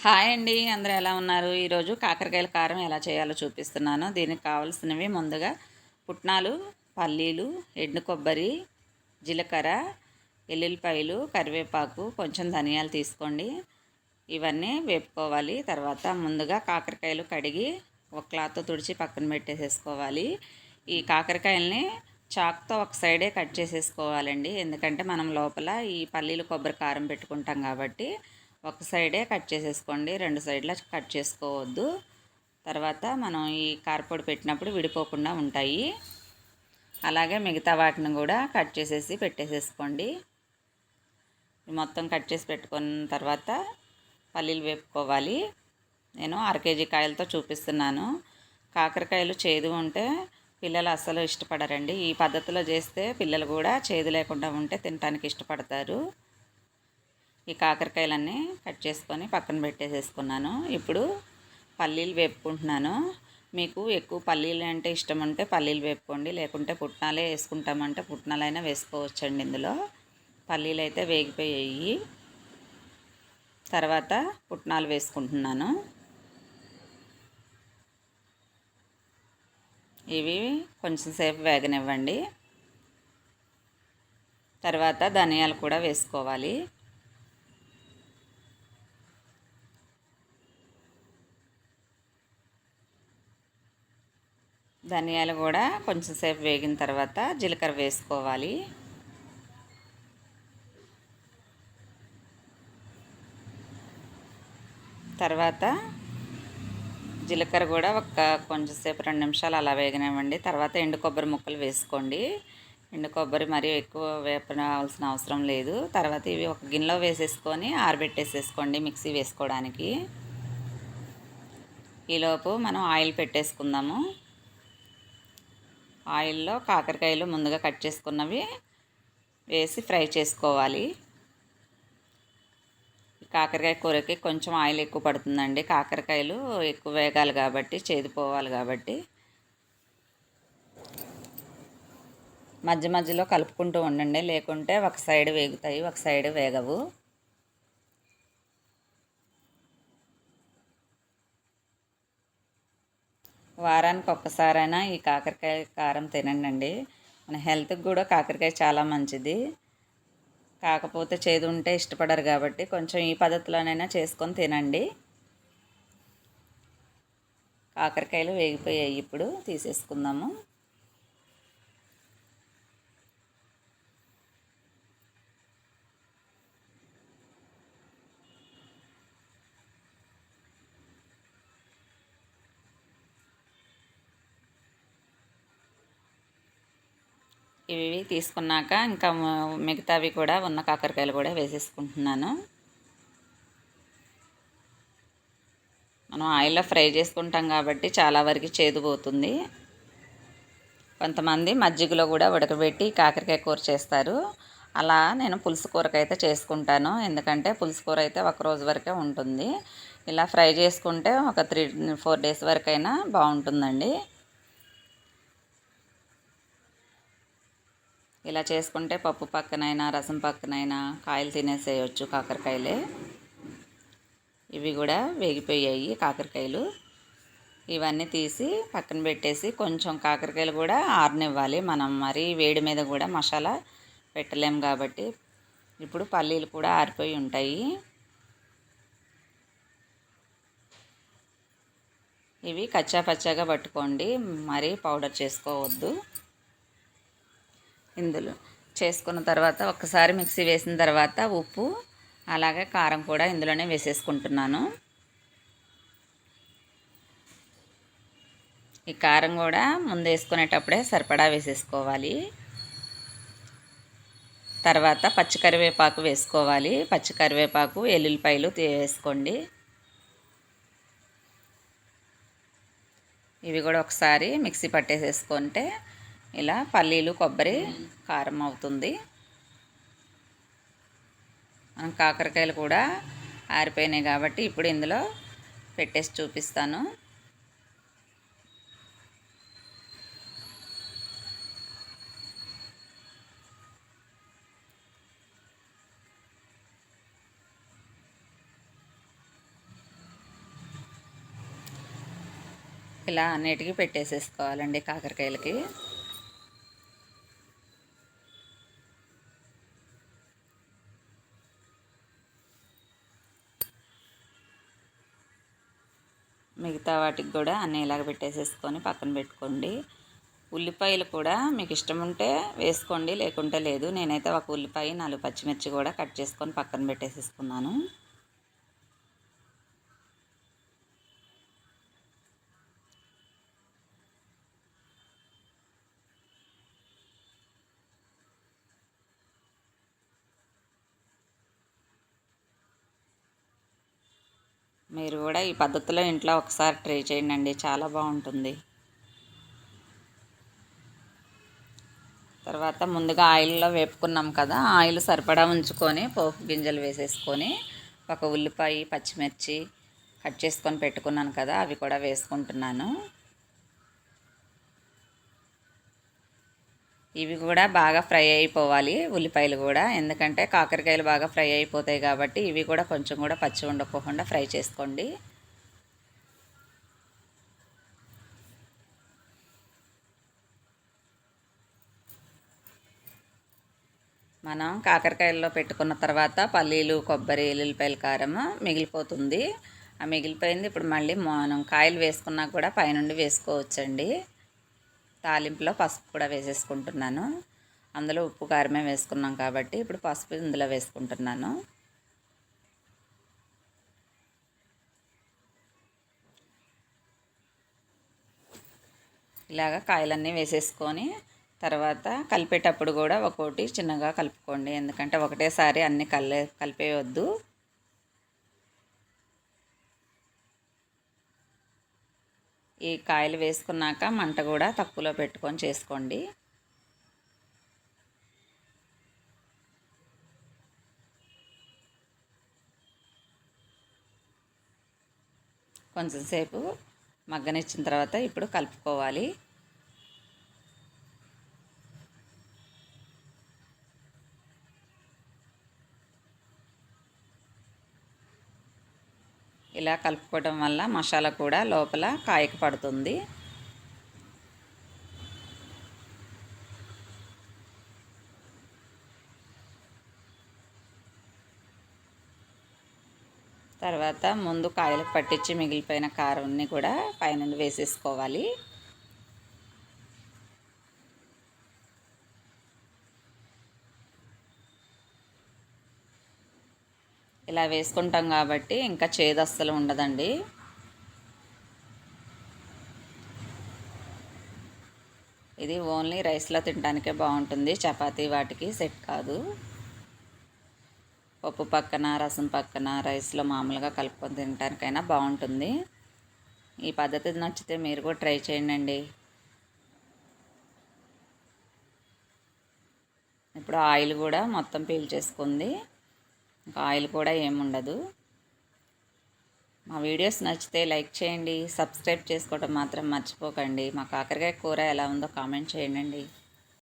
Hi అండి. అందరూ ఎలా ఉన్నారు? ఈరోజు కాకరకాయల కారం ఎలా చేయాలో చూపిస్తున్నాను. దీనికి కావాల్సినవి ముందుగా పుట్నాలు పల్లీలు ఎండు కొబ్బరి జీలకర్ర ఎల్లుల్లిపాయలు కరివేపాకు కొంచెం ధనియాలు తీసుకోండి. ఇవన్నీ వేపుకోవాలి. తర్వాత ముందుగా కాకరకాయలు కడిగి ఒక క్లాత్తో తుడిచి పక్కన పెట్టేసేసుకోవాలి. ఈ కాకరకాయల్ని చాక్తో ఒక సైడే కట్ చేసేసుకోవాలండి. ఎందుకంటే మనం లోపల ఈ పల్లీలు కొబ్బరి కారం పెట్టుకుంటాం కాబట్టి ఒక సైడే కట్ చేసేసుకోండి రెండు సైడ్ల కట్ చేసుకోవద్దు. తర్వాత మనం ఈ కారపొడి పెట్టినప్పుడు విడిపోకుండా ఉంటాయి. అలాగే మిగతా వాటిని కూడా కట్ చేసేసి పెట్టేసేసుకోండి. మొత్తం కట్ చేసి పెట్టుకున్న తర్వాత పల్లీలు వేపుకోవాలి. నేను అర కేజీ కాయలతో చూపిస్తున్నాను. కాకరకాయలు చేదు ఉంటే పిల్లలు అస్సలు ఇష్టపడరండి. ఈ పద్ధతిలో చేస్తే పిల్లలు కూడా చేదు లేకుండా ఉంటే తినడానికి ఇష్టపడతారు. ఈ కాకరకాయలన్నీ కట్ చేసుకొని పక్కన పెట్టేసేసుకున్నాను. ఇప్పుడు పల్లీలు వేపుకుంటున్నాను. మీకు ఎక్కువ పల్లీలు అంటే ఇష్టం ఉంటే పల్లీలు వేపుకోండి. లేకుంటే పుట్నాలే వేసుకుంటామంటే పుట్నాలైనా వేసుకోవచ్చండి ఇందులో. పల్లీలు అయితే వేగిపోయాయి. తర్వాత పుట్నాలు వేసుకుంటున్నాను. ఇవి కొంచెం సేపు వేగనివ్వండి. తర్వాత ధనియాలు కూడా వేసుకోవాలి. ధనియాలు కూడా కొంచెం సేపు వేగిన తర్వాత జీలకర్ర వేసుకోవాలి. తర్వాత జీలకర్ర కూడా ఒక కొంచెంసేపు రెండు నిమిషాలు అలా వేగనివ్వండి తర్వాత ఎండు కొబ్బరి ముక్కలు వేసుకోండి. ఎండు కొబ్బరి మరీ ఎక్కువ వేపనవలసిన అవసరం లేదు. తర్వాత ఇవి ఒక గిన్నెలో వేసేసుకొని ఆరబెట్టేసేసుకోండి మిక్సీ వేసుకోవడానికి. ఈలోపు మనం ఆయిల్ పెట్టేసుకుందాము. ఆయిల్లో కాకరకాయలు ముందుగా కట్ చేసుకున్నవి వేసి ఫ్రై చేసుకోవాలి. కాకరకాయ కూరకి కొంచెం ఆయిల్ ఎక్కువ పడుతుందండి. కాకరకాయలు ఎక్కువ వేగాలి కాబట్టి చేదిపోవాలి కాబట్టి. మధ్య మధ్యలో కలుపుకుంటూ ఉండండి. లేకుంటే ఒక సైడ్ వేగుతాయి ఒక సైడ్ వేగవు. వారానికి ఒక్కసారైనా ఈ కాకరకాయ కారం తినండి మన హెల్త్కి కూడా కాకరకాయ చాలా మంచిది. కాకపోతే చేదు ఉంటే ఇష్టపడరు కాబట్టి కొంచెం ఈ పద్ధతిలోనైనా చేసుకొని తినండి. కాకరకాయలు వేగిపోయాయి ఇప్పుడు తీసేసుకుందాము. ఇవి తీసుకున్నాక ఇంకా మిగతావి కూడా ఉన్న కాకరకాయలు కూడా వేసేసుకుంటున్నాను. మనం ఆయిల్లో ఫ్రై చేసుకుంటాం కాబట్టి చాలా వరకు చేదు పోతుంది. కొంతమంది మజ్జిగలో కూడా ఉడకబెట్టి కాకరకాయ కూర చేస్తారు. అలా నేను పులుసు కూరకైతే చేసుకుంటాను. ఎందుకంటే పులుసు కూర అయితే ఒక రోజు వరకే ఉంటుంది. ఇలా ఫ్రై చేసుకుంటే ఒక త్రీ ఫోర్ డేస్ వరకైనా బాగుంటుందండి. ఇలా చేసుకుంటే పప్పు పక్కనైనా రసం పక్కనైనా కాయలు తినేసేయచ్చు కాకరకాయలే. ఇవి కూడా వేగిపోయాయి కాకరకాయలు. ఇవన్నీ తీసి పక్కన పెట్టేసి కొంచెం కాకరకాయలు కూడా ఆరనివ్వాలి. మనం మరి వేడి మీద కూడా మసాలా పెట్టలేం కాబట్టి ఇప్పుడు పల్లీలు కూడా ఆరిపోయి ఉంటాయి. ఇవి కచ్చా పచ్చాగా పట్టుకోండి. మరీ పౌడర్ చేసుకోవద్దు. ఇందులో చేసుకున్న తర్వాత ఒకసారి మిక్సీ వేసిన తర్వాత ఉప్పు అలాగే కారం కూడా ఇందులోనే వేసేసుకుంటున్నాను. ఈ కారం కూడా ముందు వేసుకునేటప్పుడే సరిపడా వేసేసుకోవాలి. తర్వాత పచ్చికరివేపాకు వేసుకోవాలి. పచ్చికరివేపాకు ఎల్లుల్లిపాయలు వేసుకోండి. ఇవి కూడా ఒకసారి మిక్సీ పట్టేసేసుకుంటే ఇలా పల్లీలు కొబ్బరి కారం అవుతుంది. మనం కాకరకాయలు కూడా ఆరిపోయినాయి కాబట్టి ఇప్పుడు ఇందులో పెట్టేసి చూపిస్తాను. ఇలా అన్నిటికీ పెట్టేసేసుకోవాలండి కాకరకాయలకి. మిగతా వాటికి కూడా అన్నీ ఇలాగ పెట్టేసేసుకొని పక్కన పెట్టుకోండి. ఉల్లిపాయలు కూడా మీకు ఇష్టం ఉంటే వేసుకోండి లేకుంటే లేదు. నేనైతే ఒక ఉల్లిపాయ నాలుగు పచ్చిమిర్చి కూడా కట్ చేసుకొని పక్కన పెట్టేసేసుకున్నాను. మీరు కూడా ఈ పద్ధతిలో ఇంట్లో ఒకసారి ట్రై చేయండి చాలా బాగుంటుంది. తర్వాత ముందుగా ఆయిల్లో వేపుకున్నాం కదా ఆయిల్ సరిపడా ఉంచుకొని పోపు గింజలు వేసేసుకొని ఒక ఉల్లిపాయ పచ్చిమిర్చి కట్ చేసుకొని పెట్టుకున్నాను కదా అవి కూడా వేసుకుంటున్నాను. ఇవి కూడా బాగా ఫ్రై అయిపోవాలి ఉల్లిపాయలు కూడా. ఎందుకంటే కాకరకాయలు బాగా ఫ్రై అయిపోతాయి కాబట్టి ఇవి కూడా కొంచెం కూడా పచ్చి ఉండకోకుండా ఫ్రై చేసుకోండి. మనం కాకరకాయల్లో పెట్టుకున్న తర్వాత పల్లీలు కొబ్బరి ఎల్లుల్లిపాయల కారం మిగిలిపోతుంది. ఆ మిగిలిపోయింది ఇప్పుడు మళ్ళీ మనం కాయలు వేసుకున్నా కూడా పైనుండి వేసుకోవచ్చండి. తాలింపులో పసుపు కూడా వేసేసుకుంటున్నాను. అందులో ఉప్పు కారమే వేసుకున్నాం కాబట్టి ఇప్పుడు పసుపు ఇందులో వేసుకుంటున్నాను. ఇలాగ కాయలన్నీ వేసేసుకొని తర్వాత కలిపేటప్పుడు కూడా ఒక్కోటి చిన్నగా కలుపుకోండి. ఎందుకంటే ఒకటేసారి అన్నీ కలే కలిపేయొద్దు. ఈ కాయలు వేసుకున్నాక మంట కూడా తక్కువలో పెట్టుకొని చేసుకోండి. కొంచెంసేపు మగ్గనిచ్చిన తర్వాత ఇప్పుడు కలుపుకోవాలి. ఇలా కలుపుకోవడం వల్ల మసాలా కూడా లోపల కాయకు పడుతుంది. తర్వాత ముందు కాయలకు పట్టించి మిగిలిపోయిన కారాన్ని కూడా పైన వేసేసుకోవాలి. ఇలా వేసుకుంటాం కాబట్టి ఇంకా చేదు అస్సలు ఉండదండి. ఇది ఓన్లీ రైస్లో తినడానికే బాగుంటుంది. చపాతీ వాటికి సెట్ కాదు. పప్పు పక్కన రసం పక్కన రైస్లో మామూలుగా కలుపుకొని తినడానికైనా బాగుంటుంది. ఈ పద్ధతి నచ్చితే మీరు కూడా ట్రై చేయండి ఇప్పుడు ఆయిల్ కూడా మొత్తం పీల్చేసుకుంది ఇంకా ఆయిల్ కూడా ఏముండదు. మా వీడియోస్ నచ్చితే లైక్ చేయండి సబ్స్క్రైబ్ చేసుకోవడం మాత్రం మర్చిపోకండి. మా కాకరకాయ కూర ఎలా ఉందో కామెంట్ చేయండి.